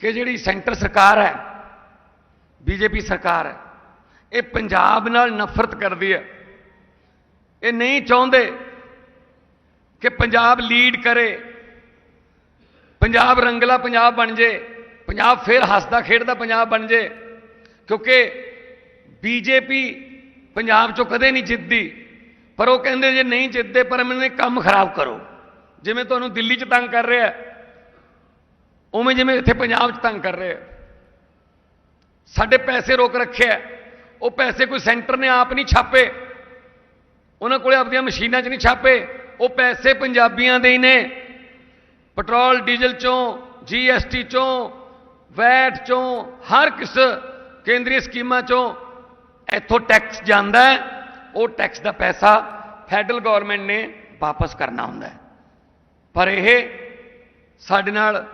ਕਿ ਜਿਹੜੀ ਸੈਂਟਰ ਸਰਕਾਰ ਹੈ, ਬੀਜੇਪੀ ਸਰਕਾਰ ਹੈ, ਇਹ ਪੰਜਾਬ ਨਾਲ ਨਫ਼ਰਤ ਕਰਦੀ ਹੈ। ਇਹ ਨਹੀਂ ਚਾਹੁੰਦੇ ਕਿ ਪੰਜਾਬ ਲੀਡ ਕਰੇ, ਪੰਜਾਬ ਰੰਗਲਾ ਪੰਜਾਬ ਬਣ ਜੇ, ਪੰਜਾਬ ਫਿਰ ਹੱਸਦਾ ਖੇਡਦਾ ਪੰਜਾਬ ਬਣ ਜੇ, ਕਿਉਂਕਿ ਬੀਜੇਪੀ ਪੰਜਾਬ ਚੋਂ ਕਦੇ ਨਹੀਂ ਜਿੱਤਦੀ। ਪਰ ਉਹ ਕਹਿੰਦੇ ਜੇ ਨਹੀਂ ਜਿੱਤਦੇ, ਪਰ ਮੈਨੂੰ ਕੰਮ ਖਰਾਬ ਕਰੋ। ਜਿਵੇਂ ਤੁਹਾਨੂੰ ਦਿੱਲੀ 'ਚ ਤੰਗ ਕਰ ਰਿਹਾ ਉਵੇਂ ਜਿਵੇਂ ਇੱਥੇ ਪੰਜਾਬ 'ਚ ਤੰਗ ਕਰ ਰਹੇ ਹੈ। ਸਾਡੇ ਪੈਸੇ ਰੋਕ ਰੱਖਿਆ ਹੈ। ਉਹ ਪੈਸੇ ਕੋਈ ਸੈਂਟਰ ਨੇ ਆਪ ਨਹੀਂ ਛਾਪੇ। ਉਹਨਾਂ ਕੋਲੇ ਆਪਣੀਆਂ ਮਸ਼ੀਨਾਂ 'ਚ ਨਹੀਂ ਛਾਪੇ। ਉਹ ਪੈਸੇ ਪੰਜਾਬੀਆਂ ਦੇ ਹੀ ਨੇ। ਪੈਟਰੋਲ, ਡੀਜ਼ਲ ਚੋਂ, ਜੀਐਸਟੀ ਚੋਂ, ਵੈਟ ਚੋਂ, ਹਰ ਕਿਸ ਕੇਂਦਰੀ ਸਕੀਮਾਂ ਚੋਂ ਇੱਥੋਂ ਟੈਕਸ ਜਾਂਦਾ ਉਹ ਟੈਕਸ ਦਾ ਪੈਸਾ ਫੈਡਰਲ ਗਵਰਨਮੈਂਟ ਨੇ ਵਾਪਸ ਕਰਨਾ ਹੁੰਦਾ ਪਰ ਇਹ ਸਾਡੇ ਨਾਲ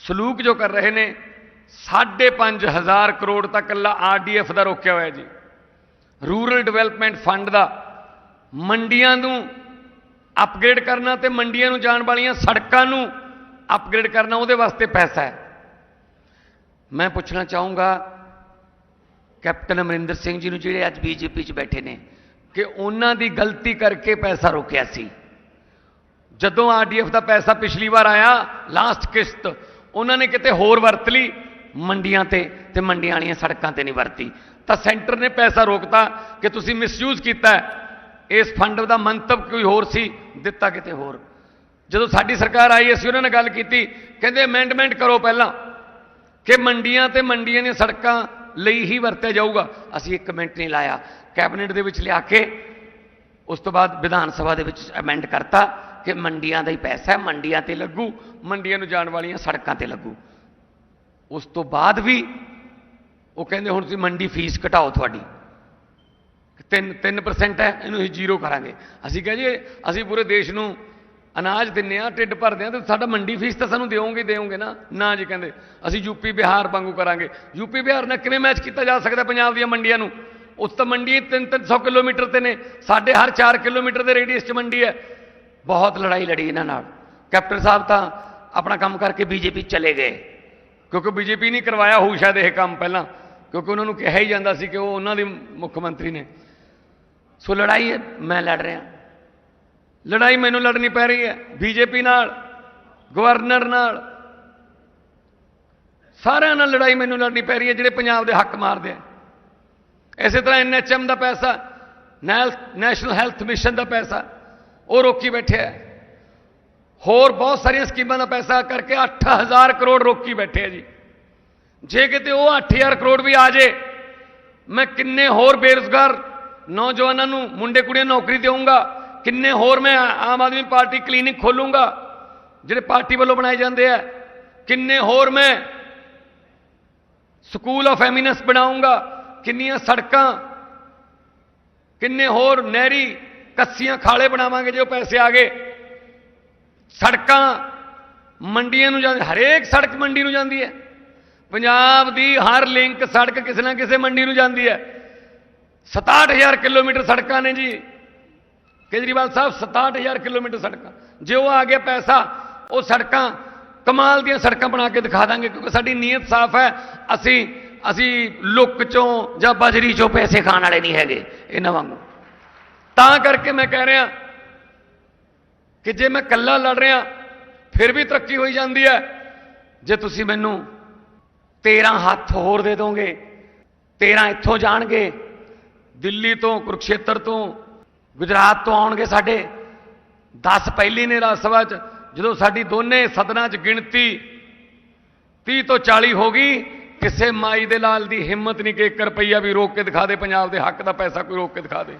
ਸਲੂਕ ਜੋ ਕਰ ਰਹੇ ਨੇ 5.5000 ਕਰੋੜ ਤੱਕ ਕੱਲਾ ਆਰਡੀਐਫ ਦਾ ਰੋਕਿਆ ਹੋਇਆ ਜੀ। ਰੂਰਲ ਡਿਵੈਲਪਮੈਂਟ ਫੰਡ ਦਾ ਮੰਡੀਆਂ ਨੂੰ ਅਪਗ੍ਰੇਡ ਕਰਨਾ ਤੇ ਮੰਡੀਆਂ ਨੂੰ ਜਾਣ ਵਾਲੀਆਂ ਸੜਕਾਂ ਨੂੰ ਅਪਗ੍ਰੇਡ ਕਰਨਾ, ਉਹਦੇ ਵਾਸਤੇ ਪੈਸਾ ਹੈ। ਮੈਂ ਪੁੱਛਣਾ ਚਾਹੂੰਗਾ, ਕੈਪਟਨ ਅਮਰਿੰਦਰ ਸਿੰਘ ਜੀ ਨੂੰ ਜਿਹੜੇ ਅੱਜ ਬੀਜੇਪੀ 'ਚ ਬੈਠੇ ਨੇ, ਕਿ ਉਹਨਾਂ ਦੀ ਗਲਤੀ ਕਰਕੇ ਪੈਸਾ ਰੋਕਿਆ ਸੀ। ਜਦੋਂ ਆਰਡੀਐਫ ਦਾ ਪੈਸਾ ਪਿਛਲੀ ਵਾਰ ਆਇਆ, ਲਾਸਟ ਕਿਸ਼ਤ ਉਹਨਾਂ ਨੇ ਕਿਤੇ ਹੋਰ ਵਰਤ ਲਈ? ਮੰਡੀਆਂ ਤੇ ਤੇ ਮੰਡੀਆਂ ਵਾਲੀਆਂ ਸੜਕਾਂ ਤੇ ਨਹੀਂ ਵਰਤੀ। ਤਾਂ ਸੈਂਟਰ ਨੇ ਪੈਸਾ ਰੋਕਤਾ ਕਿ ਤੁਸੀਂ ਮਿਸਯੂਜ਼ ਕੀਤਾ ਇਸ ਫੰਡ ਦਾ ਮੰਤਵ ਕੋਈ ਹੋਰ ਸੀ? ਦਿੱਤਾ ਕਿਤੇ ਹੋਰ। ਜਦੋਂ ਸਾਡੀ ਸਰਕਾਰ ਆਈ, ਅਸੀਂ ਉਹਨਾਂ ਨਾਲ ਗੱਲ ਕੀਤੀ। ਕਹਿੰਦੇ ਅਮੈਂਡਮੈਂਟ ਕਰੋ ਪਹਿਲਾਂ ਕਿ ਮੰਡੀਆਂ ਤੇ ਮੰਡੀਆਂ ਦੀਆਂ ਸੜਕਾਂ ਲਈ ਹੀ ਵਰਤਿਆ ਜਾਊਗਾ। ਅਸੀਂ ਇੱਕ ਮਿੰਟ ਨਹੀਂ ਲਾਇਆ। ਕੈਬਨਿਟ ਦੇ ਵਿੱਚ ਲਿਆ ਕੇ ਉਸ ਤੋਂ ਬਾਅਦ ਵਿਧਾਨ ਸਭਾ ਦੇ ਵਿੱਚ ਅਮੈਂਡ ਕਰਤਾ। ਕਿ ਮੰਡੀਆਂ ਦਾ ਹੀ ਪੈਸਾ ਹੈ, ਮੰਡੀਆਂ ਤੇ ਲੱਗੂ, ਮੰਡੀਆਂ ਨੂੰ ਜਾਣ ਵਾਲੀਆਂ ਸੜਕਾਂ ਤੇ ਲੱਗੂ। ਉਸ ਤੋਂ ਬਾਅਦ ਵੀ ਉਹ ਕਹਿੰਦੇ ਹੁਣ ਤੁਸੀਂ ਮੰਡੀ ਫੀਸ ਘਟਾਓ ਤੁਹਾਡੀ। 3 3% ਹੈ, ਇਹਨੂੰ ਅਸੀਂ ਜ਼ੀਰੋ ਕਰਾਂਗੇ। ਅਸੀਂ ਕਹਾਂ ਜੀ, ਅਸੀਂ ਪੂਰੇ ਦੇਸ਼ ਨੂੰ ਅਨਾਜ ਦਿੰਨੇ ਆ ਢਿੱਡ ਭਰਦੇ ਆ ਤੇ ਸਾਡਾ ਮੰਡੀ ਫੀਸ ਤਾਂ ਸਾਨੂੰ ਦਿਓਗੇ ਦਿਓਗੇ ਨਾ। ਨਾ ਜੀ ਕਹਿੰਦੇ, ਅਸੀਂ ਯੂਪੀ ਬਿਹਾਰ ਵਾਂਗੂ ਕਰਾਂਗੇ। ਯੂਪੀ ਬਿਹਾਰ ਨਾਲ ਕਿਵੇਂ ਮੈਚ ਕੀਤਾ ਜਾ ਸਕਦਾ ਪੰਜਾਬ ਦੀਆਂ ਮੰਡੀਆਂ ਨੂੰ? ਉਸ ਤਾਂ ਮੰਡੀ 3-300 ਕਿਲੋਮੀਟਰ ਤੇ ਨੇ, ਸਾਡੇ ਹਰ 4 ਕਿਲੋਮੀਟਰ ਦੇ ਰੇਡੀਅਸ 'ਚ ਮੰਡੀ ਹੈ। ਬਹੁਤ ਲੜਾਈ ਲੜੀ ਇਹਨਾਂ ਨਾਲ। ਕੈਪਟਨ ਸਾਹਿਬ ਤਾਂ ਆਪਣਾ ਕੰਮ ਕਰਕੇ ਬੀਜੇਪੀ ਚਲੇ ਗਏ। ਕਿਉਂਕਿ ਬੀਜੇਪੀ ਨਹੀਂ ਕਰਵਾਇਆ ਹੋਊ ਸ਼ਾਇਦ ਇਹ ਕੰਮ ਪਹਿਲਾਂ। ਕਿਉਂਕਿ ਉਹਨਾਂ ਨੂੰ ਕਿਹਾ ਹੀ ਜਾਂਦਾ ਸੀ ਕਿ ਉਹ ਉਹਨਾਂ ਦੇ ਮੁੱਖ ਮੰਤਰੀ ਨੇ। ਸੋ ਲੜਾਈ ਹੈ ਮੈਂ ਲੜ ਰਿਹਾ। ਲੜਾਈ ਮੈਨੂੰ ਲੜਨੀ ਪੈ ਰਹੀ ਹੈ। ਬੀਜੇਪੀ ਨਾਲ ਗਵਰਨਰ ਨਾਲ ਸਾਰਿਆਂ ਨਾਲ ਲੜਾਈ ਮੈਨੂੰ ਲੜਨੀ ਪੈ ਰਹੀ ਹੈ ਜਿਹੜੇ ਪੰਜਾਬ ਦੇ ਹੱਕ ਮਾਰਦੇ ਆ। ਇਸੇ ਤਰ੍ਹਾਂ ਐਨਐਚਐਮ ਦਾ ਪੈਸਾ ਨੈਲ- ਨੈਸ਼ਨਲ ਹੈਲਥ ਮਿਸ਼ਨ ਦਾ ਪੈਸਾ ਉਹ ਰੋਕੀ ਬੈਠਿਆ ਹੋਰ ਬਹੁਤ ਸਾਰੀਆਂ ਸਕੀਮਾਂ ਦਾ ਪੈਸਾ ਕਰਕੇ 8000 ਕਰੋੜ ਰੋਕੀ ਬੈਠੇ ਆ ਜੀ। ਜੇ ਕਿਤੇ ਉਹ 8000 ਕਰੋੜ ਵੀ ਆ ਜੇ, ਮੈਂ ਕਿੰਨੇ ਹੋਰ ਬੇਰੁਜ਼ਗਾਰ ਨੌਜਵਾਨਾਂ ਨੂੰ, ਮੁੰਡੇ ਕੁੜੀਆਂ ਨੌਕਰੀ ਦੇਵਾਂਗਾ ਕਿੰਨੇ ਹੋਰ ਮੈਂ ਆਮ ਆਦਮੀ ਪਾਰਟੀ ਕਲੀਨਿਕ ਖੋਲੂੰਗਾ, ਜਿਹੜੇ ਪਾਰਟੀ ਵੱਲੋਂ ਬਣਾਏ ਜਾਂਦੇ ਆ। ਕਿੰਨੇ ਹੋਰ ਮੈਂ ਸਕੂਲ ਆਫ ਐਮੀਨੈਂਸ ਬਣਾਉਂਗਾ ਕਿੰਨੀਆਂ ਸੜਕਾਂ, ਕਿੰਨੇ ਹੋਰ ਨਹਿਰੀ ਕੱਸੀਆਂ ਖਾਲੇ ਬਣਾਵਾਂਗੇ ਜੇ ਉਹ ਪੈਸੇ ਆ ਗਏ। ਸੜਕਾਂ ਮੰਡੀਆਂ ਨੂੰ ਜਾਂਦੀ, ਹਰੇਕ ਸੜਕ ਮੰਡੀ ਨੂੰ ਜਾਂਦੀ ਹੈ। ਪੰਜਾਬ ਦੀ ਹਰ ਲਿੰਕ ਸੜਕ ਕਿਸੇ ਨਾ ਕਿਸੇ ਮੰਡੀ ਨੂੰ ਜਾਂਦੀ ਹੈ। 67000 ਕਿਲੋਮੀਟਰ ਸੜਕਾਂ ਨੇ ਜੀ। ਕੇਜਰੀਵਾਲ ਸਾਹਿਬ 67000 ਕਿਲੋਮੀਟਰ ਸੜਕਾਂ। ਜੇ ਉਹ ਆ ਗਿਆ ਪੈਸਾ, ਉਹ ਸੜਕਾਂ, ਕਮਾਲ ਦੀਆਂ ਸੜਕਾਂ ਬਣਾ ਕੇ ਦਿਖਾ ਦਾਂਗੇ, ਕਿਉਂਕਿ ਸਾਡੀ ਨੀਅਤ ਸਾਫ਼ ਹੈ। ਅਸੀਂ ਅਸੀਂ ਲੁੱਕ ਚੋਂ ਜਾਂ ਬਜਰੀ ਚੋਂ ਪੈਸੇ ਖਾਣ ਵਾਲੇ ਨਹੀਂ ਹੈਗੇ, ਇਹਨਾਂ ਵਾਂਗੂ। ਤਾਂ ਕਰਕੇ ਮੈਂ ਕਹਿ ਰਿਹਾ ਕਿ ਜੇ ਮੈਂ ਇਕੱਲਾ ਲੜ ਰਿਹਾ, ਫਿਰ ਵੀ ਤਰੱਕੀ ਹੋਈ ਜਾਂਦੀ ਹੈ। ਜੇ ਤੁਸੀਂ ਮੈਨੂੰ 13 ਹੱਥ ਹੋਰ ਦੇ ਦੋਗੇ 13 ਇੱਥੋਂ ਜਾਣਗੇ, ਦਿੱਲੀ ਤੋਂ, ਕੁਰਕਸ਼ੇਤਰ ਤੋਂ, ਗੁਜਰਾਤ ਤੋਂ ਆਉਣਗੇ ਸਾਡੇ 10 ਪਹਿਲੀ ਨੇ ਰਾਜ ਸਭਾ 'ਚ, ਜਦੋਂ ਸਾਡੀ ਦੋਨੇ ਸਦਨਾਂ 'ਚ ਗਿਣਤੀ 30 ਤੋਂ 40 ਹੋ ਗਈ, ਕਿਸੇ ਮਾਈ ਦੇ ਲਾਲ ਦੀ ਹਿੰਮਤ ਨਹੀਂ ਕਿ 1 ਰੁਪਈਆ ਵੀ ਰੋਕ ਕੇ ਦਿਖਾ ਦੇ, ਪੰਜਾਬ ਦੇ ਹੱਕ ਦਾ ਪੈਸਾ ਕੋਈ ਰੋਕ ਕੇ ਦਿਖਾ ਦੇ।